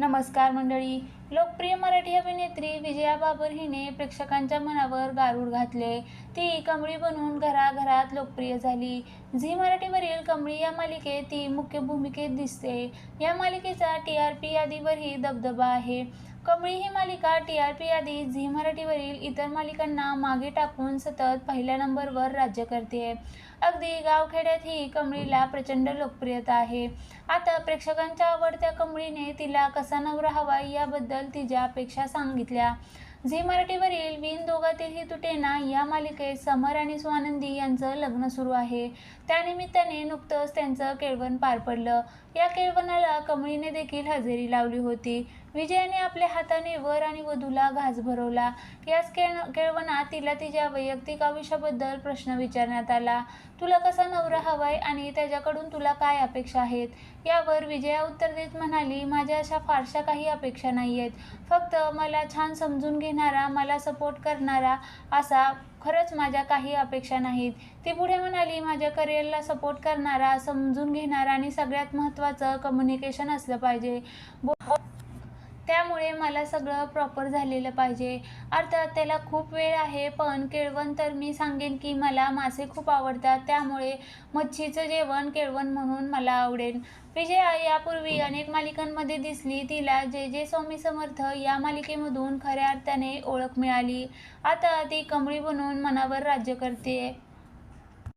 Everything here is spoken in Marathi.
नमस्कार मंडळी. लोकप्रिय मराठी अभिनेत्री विजया बाबर हिने प्रेक्षकांच्या मनावर गारूड घातले. ती कमळी बनून घराघरात लोकप्रिय झाली. झी मराठीवरील कमळी या मालिकेत ती मुख्य भूमिकेत दिसते. या मालिकेचा टी आर पी यादीवरही दबदबा आहे. कमळी ही मालिका टी आर पी यादीत झी मराठीवरील इतर मालिकांना मागे टाकून सतत पहिल्या नंबरवर राज्य करते. अगदी गावखेड्यात ही कमळीला प्रचंड लोकप्रियता आहे. आता प्रेक्षकांच्या आवडत्या कमळीने तिला कसा नवरा हवा याबद्दल तिच्या अपेक्षा सांगितल्या. झी मराठीवरील विन दोघातीलही तुटेना या मालिकेत समर आणि स्वानंदी यांचं लग्न सुरू आहे. त्यानिमित्ताने नुकतंच त्यांचं केळवण पार पडलं. या केळवणाला कमळीने देखील हजेरी लावली होती. विजयाने आपल्या हाताने वर आणि वधूला घास भरवला. याच केळ केळवणात तिला तिच्या वैयक्तिक आयुष्याबद्दल प्रश्न विचारण्यात आला. तुला कसा नवरा हवाय आणि त्याच्याकडून तुला काय अपेक्षा आहेत? यावर विजया उत्तर देत म्हणाली माझ्या अशा फारशा काही अपेक्षा नाही आहेत फक्त मला छान समजून घे घेणारा मला सपोर्ट करणारा असा खरंच माझ्या काही अपेक्षा नाहीत. ती पुढे म्हणाली माझ्या करिअरला सपोर्ट करणारा समजून घेणारा आणि सगळ्यात महत्त्वाचं कम्युनिकेशन असलं पाहिजे. बो त्यामुळे मला सगळं प्रॉपर झालेलं पाहिजे. अर्थात त्याला खूप वेळ आहे पण केळवण तर मी सांगेन की मला मासे खूप आवडतात. त्यामुळे मच्छीचं जेवण केळवण म्हणून मला आवडेल. विजया यापूर्वी अनेक मालिकांमध्ये दिसली. तिला जे जे स्वामी समर्थ या मालिकेमधून खऱ्या अर्थाने ओळख मिळाली. आता ती कमळी बनवून मनावर राज्य करते.